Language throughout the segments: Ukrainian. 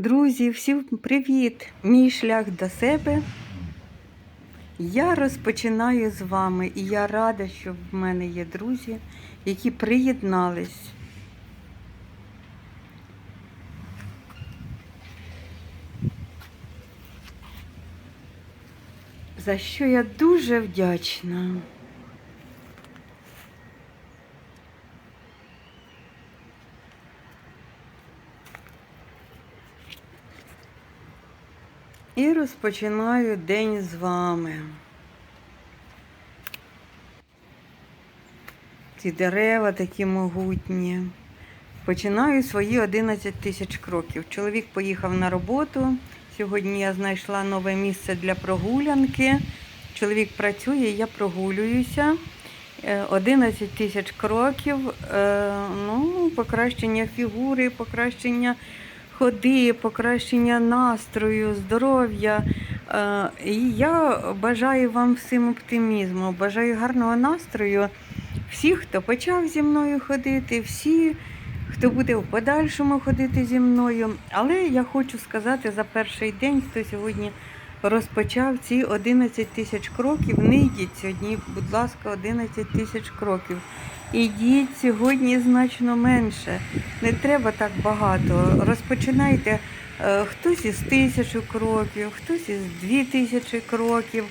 Друзі, всім привіт! Мій шлях до себе. Я розпочинаю з вами, і я рада, що в мене є друзі, які приєднались. За що я дуже вдячна. І розпочинаю день з вами. Ці дерева такі могутні. Починаю свої 11 тисяч кроків. Чоловік поїхав на роботу. Сьогодні я знайшла нове місце для прогулянки. Чоловік працює, я прогулююся. Е, 11 тисяч кроків, е, ну, покращення фігури, покращення ходи, покращення настрою, здоров'я. Е, І я бажаю вам всім оптимізму, бажаю гарного настрою. Всі, хто почав зі мною ходити, всі, хто буде в подальшому ходити зі мною. Але я хочу сказати за перший день, хто сьогодні розпочав ці 11 тисяч кроків. Не йдіть сьогодні, будь ласка, 11 тисяч кроків. Ідіть сьогодні значно менше. Не треба так багато. Розпочинайте е, хтось із тисячу кроків, хтось із дві тисячі кроків,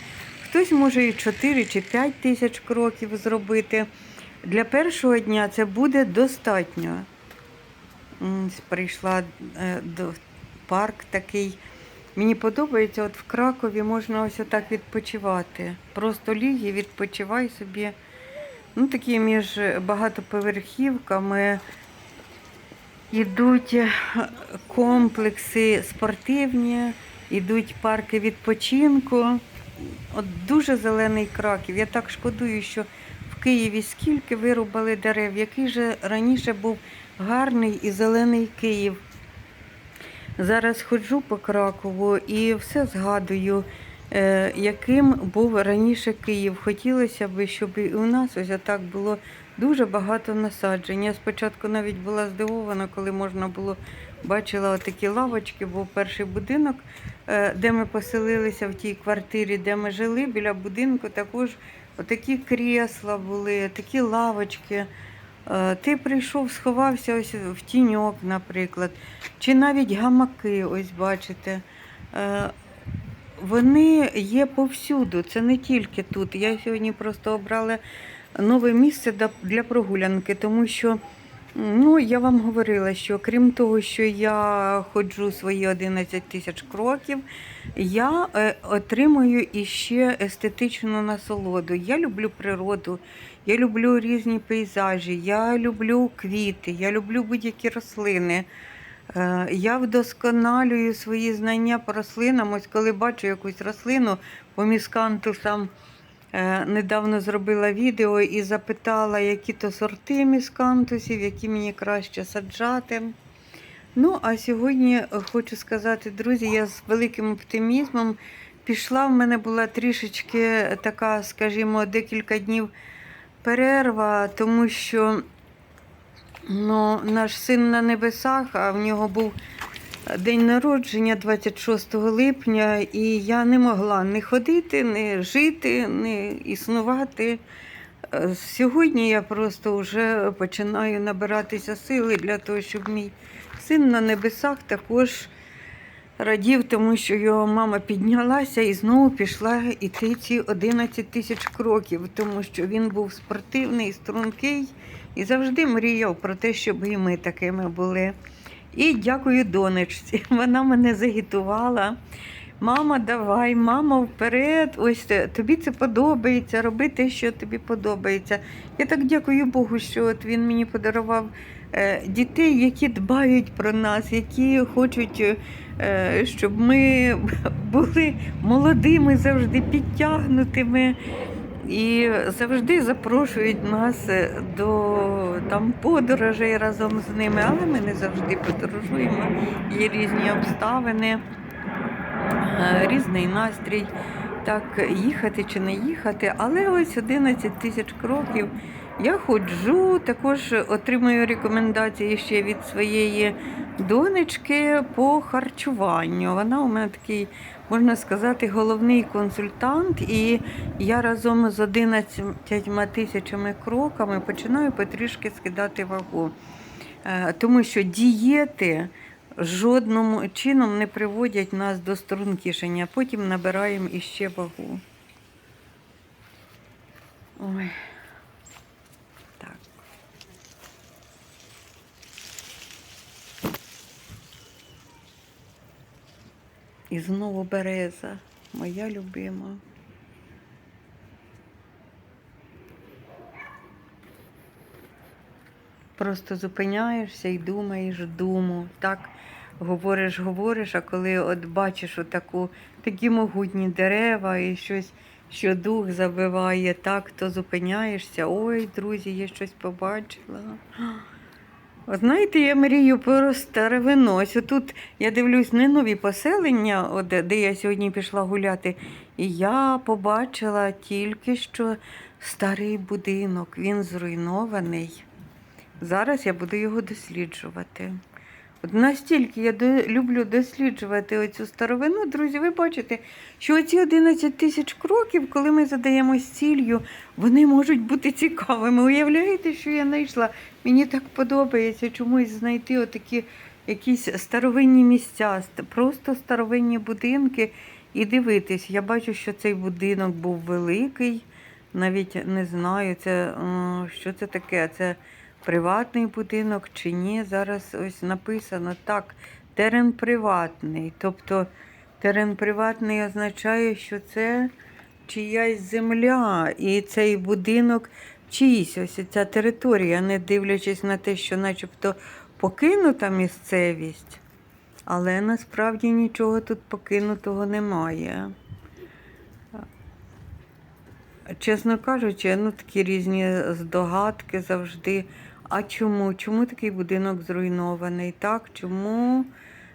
хтось може і 4 чи 5 тисяч кроків зробити. Для першого дня це буде достатньо. Прийшла е, до парк такий. Мені подобається, от в Кракові можна ось отак відпочивати. Просто ліг і відпочивай собі. Ну, такі між багатоповерхівками йдуть е, комплекси спортивні, йдуть парки відпочинку. От дуже зелений Краків. Я так шкодую, що в Києві скільки вирубали дерев, який же раніше був гарний і зелений Київ. Зараз ходжу по Кракову і все згадую, яким був раніше Київ. Хотілося б, щоб і у нас ось так було дуже багато насаджень. Я спочатку навіть була здивована, коли можна було бачила отакі лавочки, бо перший будинок, е, де ми поселилися в тій квартирі, де ми жили, біля будинку також отакі крісла були, такі лавочки. Е, Ти прийшов, сховався ось в тіньок, наприклад, чи навіть гамаки, ось бачите. Вони є повсюду, це не тільки тут. Я сьогодні просто обрала нове місце для прогулянки, тому що ну, я вам говорила, що крім того, що я ходжу свої 11 тисяч кроків, я е, отримую іще естетичну насолоду. Я люблю природу, я люблю різні пейзажі, я люблю квіти, я люблю будь-які рослини. Е, Я вдосконалюю свої знання по рослинам. Ось коли бачу якусь рослину по міскантусам, е, недавно зробила відео і запитала, які то сорти міскантусів, які мені краще саджати. Ну, а сьогодні хочу сказати, друзі, я з великим оптимізмом пішла. В мене була трішечки така, скажімо, декілька днів перерва, тому що ну, наш син на небесах, а в нього був день народження 26 липня, і я не могла не ходити, не жити, не існувати. Е, Сьогодні я просто вже починаю набиратися сили для того, щоб мій син на небесах також радів, тому що його мама піднялася і знову пішла іти ці 11 тисяч кроків, тому що він був спортивний, стрункий і завжди мріяв про те, щоб і ми такими були. І дякую донечці. Вона мене загітувала. Мама, давай, мама, вперед. Ось тобі це подобається, роби те, що тобі подобається. Я так дякую Богу, що от він мені подарував е, дітей, які дбають про нас, які хочуть, е, щоб ми були молодими, завжди підтягнутими. І завжди запрошують нас е, до там подорожей разом з ними, але ми не завжди подорожуємо. Є різні обставини, е, різний настрій. Так, їхати чи не їхати, але ось 11 тисяч кроків. Я ходжу, також отримую рекомендації ще від своєї донечки по харчуванню. Вона у мене такий, можна сказати, головний консультант, і я разом з 11 тисячами кроками починаю потрішки скидати вагу. Е, Тому що дієти жодним чином не приводять нас до стрункішення. Потім набираємо іще вагу. Ой. Так. І знову береза, моя любима. Просто зупиняєшся і думаєш думу. Так говориш, говориш, а коли от бачиш отаку, такі могутні дерева і щось, що дух забиває, так, то зупиняєшся. Ой, друзі, я щось побачила. Знаєте, я мрію про старовину. Ось тут я дивлюсь не нові поселення, от, де я сьогодні пішла гуляти, і я побачила тільки що старий будинок, він зруйнований. Зараз я буду його досліджувати. От настільки я до, люблю досліджувати оцю старовину, друзі, ви бачите, що оці 11 тисяч кроків, коли ми задаємось ціллю, вони можуть бути цікавими. Уявляєте, що я знайшла? Мені так подобається чомусь знайти отакі якісь старовинні місця, просто старовинні будинки і дивитись. Я бачу, що цей будинок був великий. Навіть не знаю, це, що це таке. Це приватний будинок чи ні. Зараз ось написано так, терен приватний. Тобто терен приватний означає, що це чиясь земля, і цей будинок чийсь, ось ця територія, не дивлячись на те, що начебто покинута місцевість, але насправді нічого тут покинутого немає. Чесно кажучи, ну такі різні здогадки завжди. А чому? Чому такий будинок зруйнований? Так, чому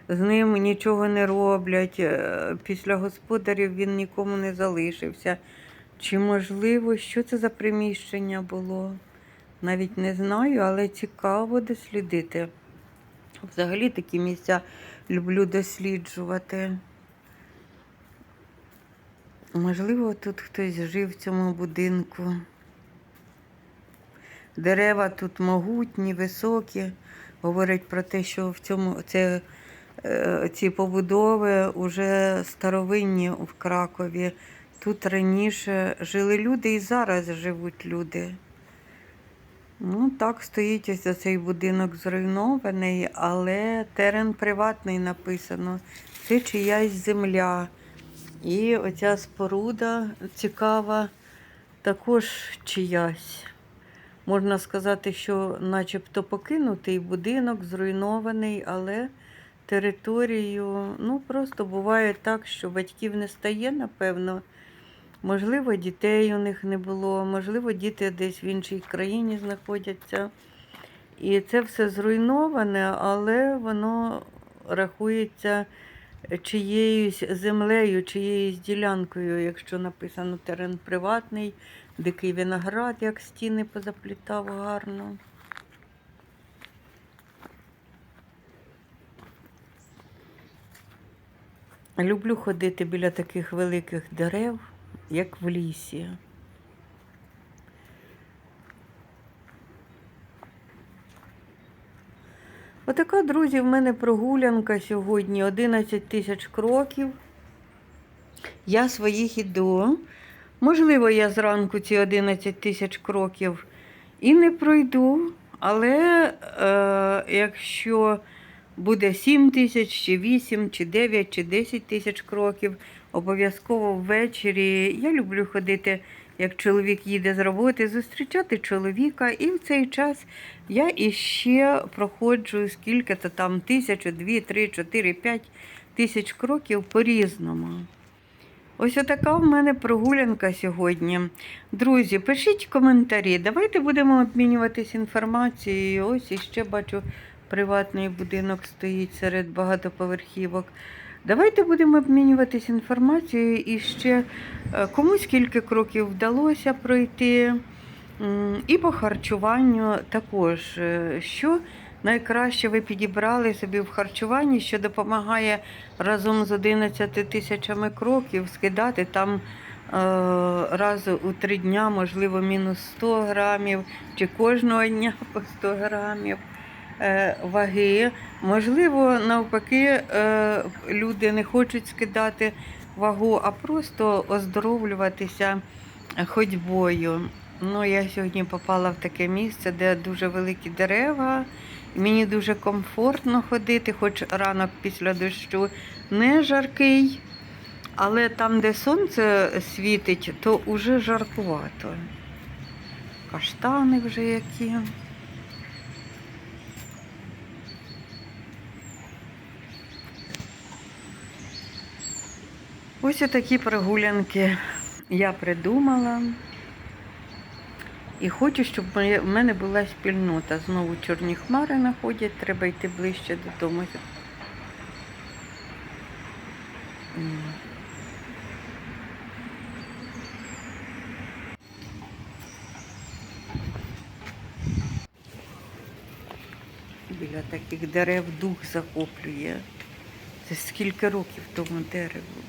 з ним нічого не роблять? Е, Після господарів він нікому не залишився. Чи можливо, що це за приміщення було? Навіть не знаю, але цікаво дослідити. Взагалі такі місця люблю досліджувати. Можливо, тут хтось жив в цьому будинку. Дерева тут могутні, високі. Говорять про те, що в цьому це, е, ці побудови вже старовинні в Кракові. Тут раніше жили люди і зараз живуть люди. Ну, так стоїть ось цей будинок зруйнований, але терен приватний написано. Це чиясь земля. І оця споруда цікава, також чиясь. Можна сказати, що начебто покинутий будинок, зруйнований, але територію, ну просто буває так, що батьків не стає, напевно. Можливо, дітей у них не було, можливо, діти десь в іншій країні знаходяться. І це все зруйноване, але воно рахується чиєюсь землею, чиєюсь ділянкою, якщо написано терен приватний, дикий виноград, як стіни позаплітав гарно. Люблю ходити біля таких великих дерев, як в лісі. Отака, друзі, в мене прогулянка сьогодні 11 тисяч кроків. Я своїх іду. Можливо, я зранку ці 11 тисяч кроків і не пройду, але е, якщо буде 7 тисяч, чи 8, чи 9, чи 10 тисяч кроків, обов'язково ввечері. Я люблю ходити, як чоловік їде з роботи, зустрічати чоловіка, і в цей час я іще проходжу скільки-то там тисячу, дві, три, чотири, п'ять тисяч кроків по-різному. Ось отака в мене прогулянка сьогодні. Друзі, пишіть коментарі. Давайте будемо обмінюватись інформацією. Ось іще бачу, приватний будинок стоїть серед багатоповерхівок. Давайте будемо обмінюватись інформацією і ще е, кому скільки кроків вдалося пройти. І по харчуванню також, е, що найкраще ви підібрали собі в харчуванні, що допомагає разом з 11 тисячами кроків скидати там е, раз у три дня, можливо, мінус 100 грамів, чи кожного дня по 100 грамів ваги. Можливо, навпаки, е, люди не хочуть скидати вагу, а просто оздоровлюватися ходьбою. Ну, я сьогодні попала в таке місце, де дуже великі дерева. Мені дуже комфортно ходити, хоч ранок після дощу не жаркий, але там, де сонце світить, то вже жаркувато. Каштани вже які. Ось такі прогулянки я придумала. І хочу, щоб в мене була спільнота. Знову чорні хмари находять, треба йти ближче додому. Біля таких дерев дух захоплює. Це скільки років тому дереву.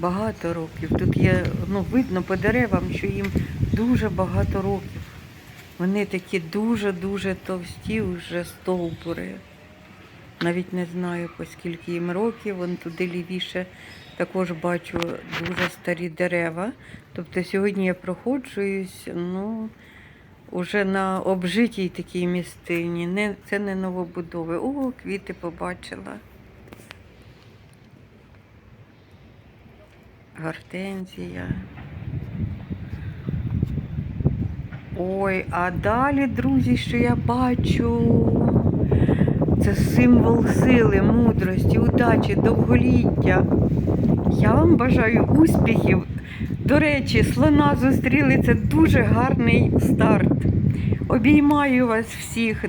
Багато років. Тут є, ну, видно по деревам, що їм дуже багато років. Вони такі дуже-дуже товсті, вже стовбури. Навіть не знаю, по скільки їм років. Вон туди лівіше також бачу дуже старі дерева. Тобто сьогодні я проходжуюсь, ну, уже на обжитій такій містині. Не, це не новобудови. О, квіти побачила. Гортензія. Ой, а далі, друзі, що я бачу, це символ сили, мудрості, удачі, довголіття. Я вам бажаю успіхів. До речі, слона зустріли це дуже гарний старт. Обіймаю вас всіх.